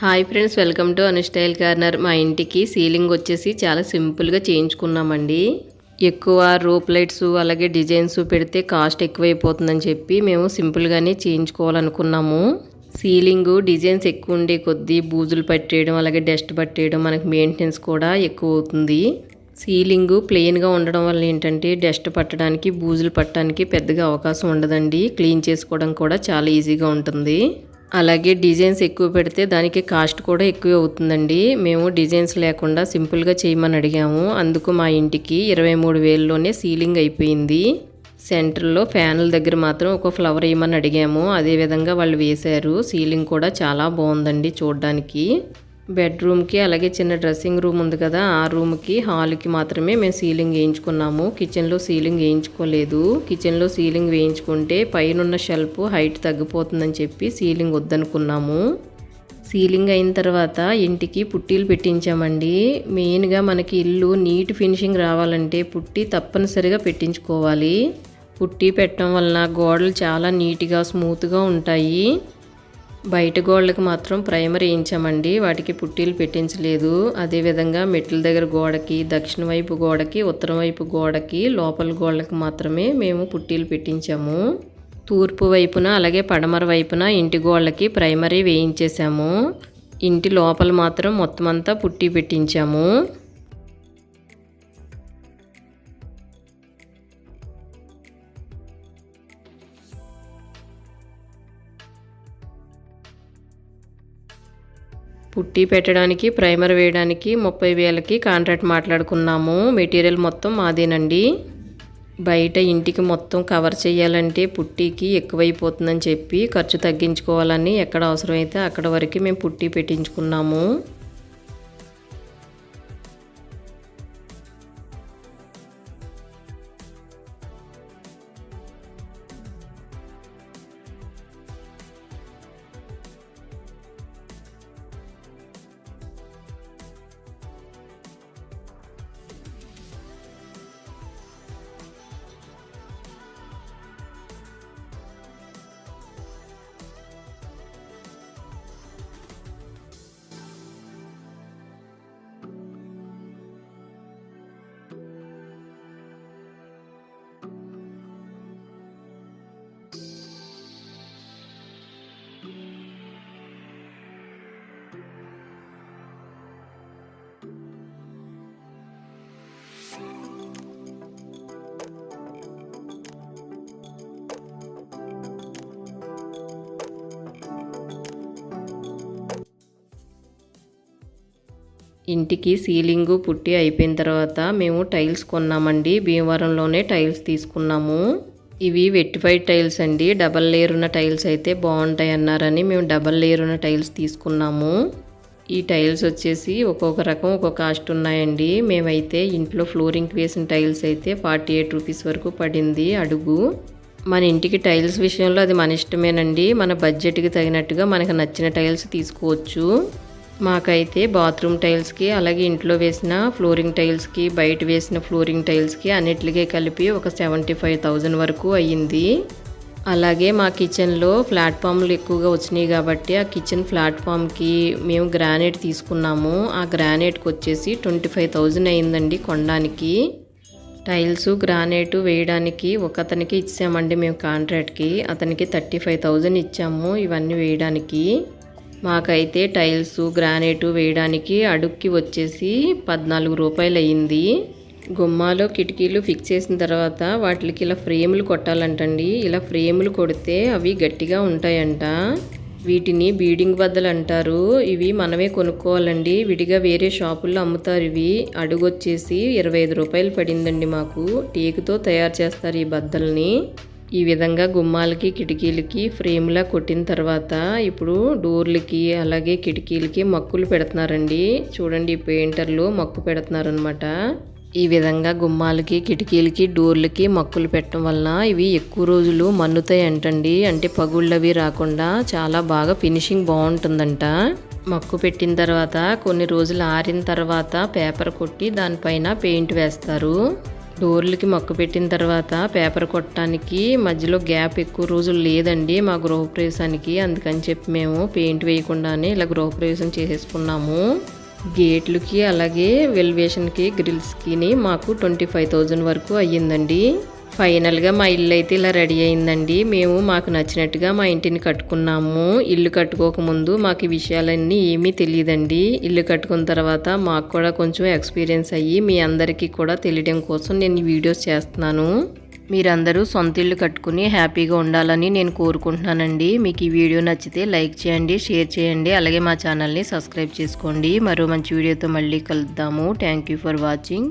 Hi friends welcome to Anu style corner. మా ఇంటికి ceiling వచ్చేసి చాలా సింపుల్గా చేయించుకున్నామండి. ఎక్కువ రూప్ లైట్స్ అలాగే డిజైన్స్ పెడితే కాస్ట్ ఎక్కువైపోతుందని చెప్పి మేము సింపుల్గానే చేయించుకోవాలనుకున్నాము. సీలింగ్ డిజైన్స్ ఎక్కువ ఉండే కొద్దీ బూజులు పట్టేయడం అలాగే డస్ట్ పట్టేయడం మనకి మెయింటెనెన్స్ కూడా ఎక్కువ అవుతుంది. సీలింగ్ ప్లెయిన్గా ఉండడం వల్ల ఏంటంటే డస్ట్ పట్టడానికి బూజులు పట్టడానికి పెద్దగా అవకాశం ఉండదండి. క్లీన్ చేసుకోవడం కూడా చాలా ఈజీగా ఉంటుంది. అలాగే డిజైన్స్ ఎక్కువ పెడితే దానికి కాస్ట్ కూడా ఎక్కువ అవుతుందండి. మేము డిజైన్స్ లేకుండా సింపుల్గా చేయమని అడిగాము. అందుకు మా ఇంటికి ఇరవై మూడు వేలలోనే సీలింగ్ అయిపోయింది. సెంటర్లో ఫ్యాన్ల దగ్గర మాత్రం ఒక ఫ్లవర్ వేయమని అడిగాము. అదేవిధంగా వాళ్ళు వేశారు. సీలింగ్ కూడా చాలా బాగుందండి చూడడానికి. బెడ్రూమ్కి అలాగే చిన్న డ్రెస్సింగ్ రూమ్ ఉంది కదా ఆ రూమ్కి హాల్కి మాత్రమే మేము సీలింగ్ వేయించుకున్నాము. కిచెన్లో సీలింగ్ వేయించుకోలేదు. కిచెన్లో సీలింగ్ వేయించుకుంటే పైన షెల్ఫ్ హైట్ తగ్గిపోతుందని చెప్పి సీలింగ్ వద్దనుకున్నాము. సీలింగ్ అయిన తర్వాత ఇంటికి పుట్టీలు పెట్టించామండి. మెయిన్గా మనకి ఇల్లు నీట్ ఫినిషింగ్ రావాలంటే పుట్టి తప్పనిసరిగా పెట్టించుకోవాలి. పుట్టి పెట్టడం వలన గోడలు చాలా నీట్గా స్మూత్గా ఉంటాయి. బయట గోడలకు మాత్రం ప్రైమర్ వేయించామండి. వాటికి పుట్టీలు పెట్టించలేదు. అదేవిధంగా మెట్ల దగ్గర గోడకి దక్షిణ వైపు గోడకి ఉత్తరం వైపు గోడకి లోపల గోడలకు మాత్రమే మేము పుట్టీలు పెట్టించాము. తూర్పు వైపున అలాగే పడమర వైపున ఇంటి గోడలకి ప్రైమరీ వేయించేసాము ఇంటి లోపల మాత్రం మొత్తం అంతా పుట్టి పెట్టించాము. పుట్టి పెట్టడానికి ప్రైమర్ వేయడానికి ముప్పై వేలకి కాంట్రాక్ట్ మాట్లాడుకున్నాము. మెటీరియల్ మొత్తం మాదేనండి. బయట ఇంటికి మొత్తం కవర్ చేయాలంటే పుట్టికి ఎక్కువైపోతుందని చెప్పి ఖర్చు తగ్గించుకోవాలని ఎక్కడ అవసరమైతే అక్కడ వరకు మేము పుట్టి పెట్టించుకున్నాము. ఇంటికి సీలింగు పుట్టి అయిపోయిన తర్వాత మేము టైల్స్ కొన్నామండి. భీమవరంలోనే టైల్స్ తీసుకున్నాము. ఇవి వెట్టిఫైడ్ టైల్స్ అండి. డబల్ లేయర్ ఉన్న టైల్స్ అయితే బాగుంటాయి అన్నారని మేము డబల్ లేయర్ ఉన్న టైల్స్ తీసుకున్నాము. ఈ టైల్స్ వచ్చేసి ఒక్కొక్క రకం ఒక్కొక్క కాస్ట్ ఉన్నాయండి. మేమైతే ఇంట్లో ఫ్లోరింగ్కి వేసిన టైల్స్ అయితే ఫార్టీ ఎయిట్ రూపీస్ వరకు పడింది అడుగు. మన ఇంటికి టైల్స్ విషయంలో అది మన ఇష్టమేనండి. మన బడ్జెట్కి తగినట్టుగా మనకు నచ్చిన టైల్స్ తీసుకోవచ్చు. మాకైతే బాత్రూమ్ టైల్స్కి అలాగే ఇంట్లో వేసిన ఫ్లోరింగ్ టైల్స్కి బయట వేసిన ఫ్లోరింగ్ టైల్స్కి అన్నిటికీ కలిపి ఒక సెవెంటీ ఫైవ్ థౌజండ్ వరకు అయ్యింది. అలాగే మా కిచెన్లో ప్లాట్ఫామ్లు ఎక్కువగా వచ్చినాయి కాబట్టి ఆ కిచెన్ ప్లాట్ఫామ్కి మేము గ్రానైట్ తీసుకున్నాము. ఆ గ్రానైట్కి వచ్చేసి ట్వంటీ ఫైవ్ థౌజండ్ అయిందండి కొనడానికి. టైల్స్ గ్రానైట్ వేయడానికి ఒక అతనికి ఇచ్చామండి మేము కాంట్రాక్ట్కి. అతనికి థర్టీ ఫైవ్ థౌజండ్ ఇచ్చాము ఇవన్నీ వేయడానికి. మాకైతే టైల్స్ గ్రానైటు వేయడానికి అడుక్కి వచ్చేసి పద్నాలుగు రూపాయలు అయ్యింది గుమ్మాలో కిటికీలు ఫిక్స్ చేసిన తర్వాత వాటికి ఇలా ఫ్రేములు కొట్టాలంటండి. ఇలా ఫ్రేములు కొడితే అవి గట్టిగా ఉంటాయంట. వీటిని బీడింగ్ బద్దలు అంటారు. ఇవి మనమే కొనుక్కోవాలండి. విడిగా వేరే షాపుల్లో అమ్ముతారు ఇవి. అడుగు వచ్చేసి ఇరవై ఐదు రూపాయలు పడిందండి మాకు. టేకుతో తయారు చేస్తారు ఈ బద్దల్ని. ఈ విధంగా గుమ్మాలకి కిటికీలకి ఫ్రేమ్లా కొట్టిన తర్వాత ఇప్పుడు డోర్లకి అలాగే కిటికీలకి మక్కులు పెడుతున్నారండి. చూడండి పెయింటర్లు మక్కు పెడుతున్నారనమాట ఈ విధంగా గుమ్మాలకి కిటికీలకి డోర్లకి మక్కులు పెట్టడం వలన ఇవి ఎక్కువ రోజులు మన్నుతాయి అంటండి అంటే పగుళ్ళవి రాకుండా చాలా బాగా ఫినిషింగ్ బాగుంటుందంట. మక్కు పెట్టిన తర్వాత కొన్ని రోజులు ఆరిన తర్వాత పేపర్ కొట్టి దానిపైన పెయింట్ వేస్తారు. డోర్లకి మొక్క పెట్టిన తర్వాత పేపర్ కొట్టడానికి మధ్యలో గ్యాప్ ఎక్కువ రోజులు లేదండి మా గృహప్రవేశానికి. అందుకని చెప్పి మేము పెయింట్ వేయకుండానే ఇలా గృహప్రవేశం చేసేసుకున్నాము. గేట్లకి అలాగే వెల్వేషన్కి గ్రిల్స్కిని మాకు ట్వంటీ ఫైవ్ థౌజండ్ వరకు అయ్యిందండి. ఫైనల్గా మా ఇల్లు అయితే ఇలా రెడీ అయిందండి. మేము మాకు నచ్చినట్టుగా మా ఇంటిని కట్టుకున్నాము. ఇల్లు కట్టుకోకముందు మాకు ఈ విషయాలన్నీ ఏమీ తెలియదండి. ఇల్లు కట్టుకున్న తర్వాత మాకు కూడా కొంచెం ఎక్స్పీరియన్స్ అయ్యి మీ అందరికీ కూడా తెలియడం కోసం నేను ఈ వీడియోస్ చేస్తున్నాను. మీరందరూ సొంత ఇల్లు కట్టుకుని హ్యాపీగా ఉండాలని నేను కోరుకుంటున్నానండి. మీకు ఈ వీడియో నచ్చితే లైక్ చేయండి షేర్ చేయండి అలాగే మా ఛానల్ని సబ్స్క్రైబ్ చేసుకోండి. మరో మంచి వీడియోతో మళ్ళీ కలుద్దాము. Thank you for watching.